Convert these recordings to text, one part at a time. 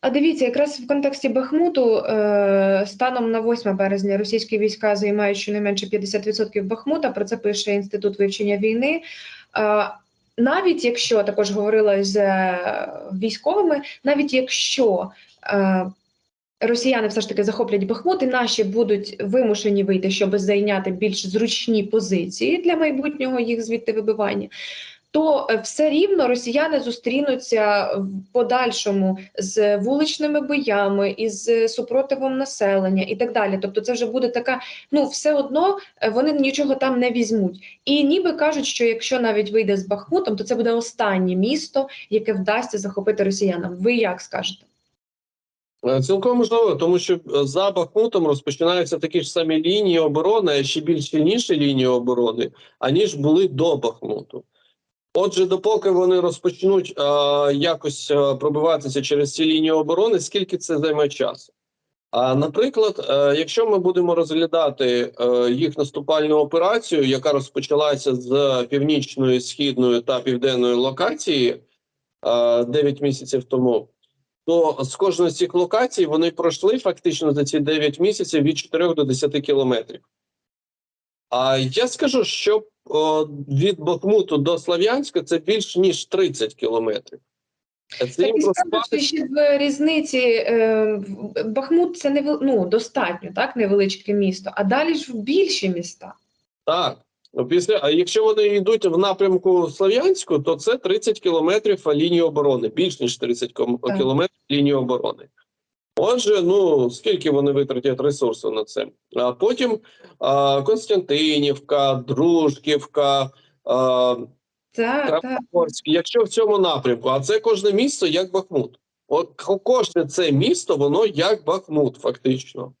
А дивіться, якраз в контексті Бахмуту е, станом на 8 березня російські війська займають щонайменше 50% Бахмута. Про це пише інститут вивчення війни. Е, навіть якщо також говорила з е, військовими, навіть якщо росіяни все ж таки захоплять Бахмут, і наші будуть вимушені вийти, щоб зайняти більш зручні позиції для майбутнього їх звідти вибивання. То е, все рівно росіяни зустрінуться в подальшому з вуличними боями, із супротивом населення і так далі. Тобто, це вже буде така. Ну, все одно е, вони нічого там не візьмуть. І ніби кажуть, що якщо навіть вийде з Бахмутом, то це буде останнє місто, яке вдасться захопити росіянам. Ви як скажете? Е, Цілком можливо, тому що за Бахмутом розпочинаються такі ж самі лінії оборони, а ще більш сильніші лінії оборони, аніж були до Бахмуту. Отже, допоки вони розпочнуть е, якось е, пробиватися через ці лінії оборони, скільки це займе часу? А наприклад, е, якщо ми будемо розглядати е, їх наступальну операцію, яка розпочалася з північної, східної та південної локації е, 9 місяців тому, то з кожної з цих локацій вони пройшли фактично за ці 9 місяців від 4 до 10 кілометрів. А я скажу, що о, від Бахмуту до Слов'янська це більш ніж 30 кілометрів. Це Так скажуть, ще в різниці е, Бахмут це не ну, достатньо, так невеличке місто. А далі ж в більші міста. Так. Ну, Після, а якщо вони йдуть в напрямку Слов'янську, то це 30 кілометрів лінії оборони, більш ніж 30 кілометрів лінії оборони. Отже, ну скільки вони витратять ресурсу на це? А потім а, Константинівка, Дружківка, а, Так, так. Краматорськ. Якщо в цьому напрямку, а це кожне місто як Бахмут. От кожне це місто, воно як Бахмут, фактично.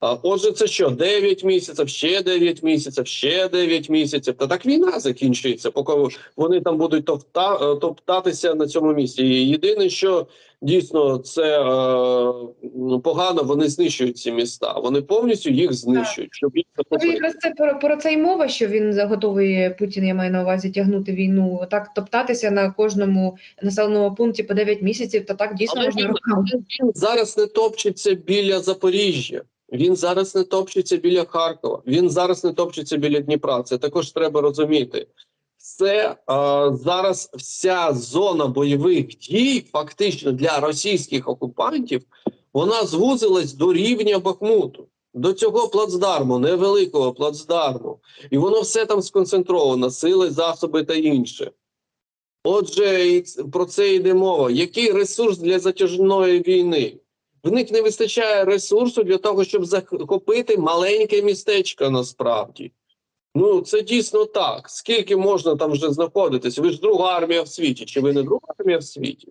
Отже, це що? 9 місяців, ще 9 місяців, ще 9 місяців. Та так війна закінчується, поки вони там будуть топта, е, топтатися на цьому місці. І єдине, що дійсно це е, ну, погано, вони знищують ці міста. Вони повністю їх знищують. Щоб їх Ну, якраз це про, про це й мова, що він готовий Путін, я маю на увазі тягнути війну, так топтатися на кожному населеному пункті по 9 місяців, то так дійсно Але можна він- Він зараз не топчеться біля Запоріжжя. Він зараз не топчеться біля Харкова. Він зараз не топчеться біля Дніпра. Це також треба розуміти. Це а, зараз вся зона бойових дій, фактично для російських окупантів, вона звузилась до рівня Бахмуту, до цього плацдарму, невеликого плацдарму, і воно все там сконцентровано: сили, засоби та інше. Отже, про це йде мова. Який ресурс для затяжної війни? В них не вистачає ресурсу для того, щоб захопити маленьке містечко насправді. Ну, це дійсно так. Скільки можна там вже знаходитись? Ви ж друга армія в світі, чи ви не друга армія в світі?